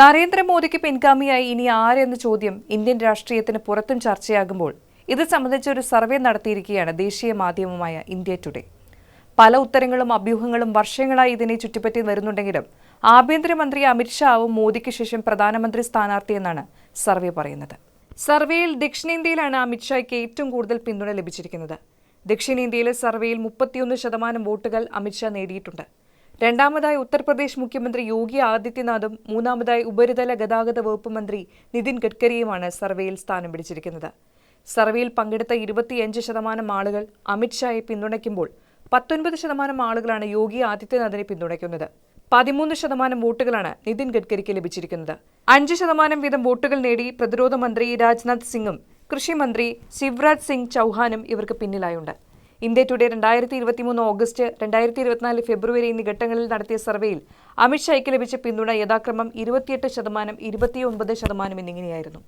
നരേന്ദ്രമോദിക്ക് പിൻഗാമിയായി ഇനി ആരെന്ന ചോദ്യം ഇന്ത്യൻ രാഷ്ട്രീയത്തിന് പുറത്തും ചർച്ചയാകുമ്പോൾ ഇത് സംബന്ധിച്ച് ഒരു സർവേ നടത്തിയിരിക്കുകയാണ് ദേശീയ മാധ്യമമായ ഇന്ത്യ ടുഡേ. പല ഉത്തരങ്ങളും അഭ്യൂഹങ്ങളും വർഷങ്ങളായി ഇതിനെ ചുറ്റിപ്പറ്റി വരുന്നുണ്ടെങ്കിലും ആഭ്യന്തരമന്ത്രി അമിത്ഷാവും മോദിക്ക് ശേഷം പ്രധാനമന്ത്രി സ്ഥാനാർത്ഥിയെന്നാണ് സർവേ പറയുന്നത്. സർവേയിൽ ദക്ഷിണേന്ത്യയിലാണ് അമിത്ഷായ്ക്ക് ഏറ്റവും കൂടുതൽ പിന്തുണ ലഭിച്ചിരിക്കുന്നത്. ദക്ഷിണേന്ത്യയിലെ സർവേയിൽ മുപ്പത്തിയൊന്ന് ശതമാനം വോട്ടുകൾ അമിത്ഷാ നേടിയിട്ടുണ്ട്. രണ്ടാമതായി ഉത്തർപ്രദേശ് മുഖ്യമന്ത്രി യോഗി ആദിത്യനാഥും മൂന്നാമതായി ഉപരിതല ഗതാഗത വകുപ്പ് മന്ത്രി നിതിൻ ഗഡ്കരിയുമാണ് സർവേയിൽ സ്ഥാനം പിടിച്ചിരിക്കുന്നത്. സർവേയിൽ പങ്കെടുത്ത ഇരുപത്തിയഞ്ച് ശതമാനം ആളുകൾ അമിത്ഷായെ പിന്തുണയ്ക്കുമ്പോൾ പത്തൊൻപത് ശതമാനം ആളുകളാണ് യോഗി ആദിത്യനാഥിനെ പിന്തുണയ്ക്കുന്നത്. പതിമൂന്ന് ശതമാനം വോട്ടുകളാണ് നിതിൻ ഗഡ്കരിക്ക് ലഭിച്ചിരിക്കുന്നത്. അഞ്ച് ശതമാനം വീതം വോട്ടുകൾ നേടി പ്രതിരോധ മന്ത്രി രാജ്നാഥ് സിംഗും കൃഷിമന്ത്രി ശിവരാജ് സിംഗ് ചൌഹാനും ഇവർക്ക് പിന്നിലായുണ്ട്. ഇന്ത്യ ടുഡേ രണ്ടായിരത്തി ഇരുപത്തിമൂന്ന് ഓഗസ്റ്റ് രണ്ടായിരത്തി ഇരുപത്തിനാല് ഫെബ്രുവരി എന്നീ ഘട്ടങ്ങളിൽ നടത്തിയ സർവേയിൽ അമിത്ഷായ്ക്ക് ലഭിച്ച പിന്തുണ യഥാക്രമം ഇരുപത്തിയെട്ട് ശതമാനം ഇരുപത്തിയൊൻപത് ശതമാനം എന്നിങ്ങനെയായിരുന്നു.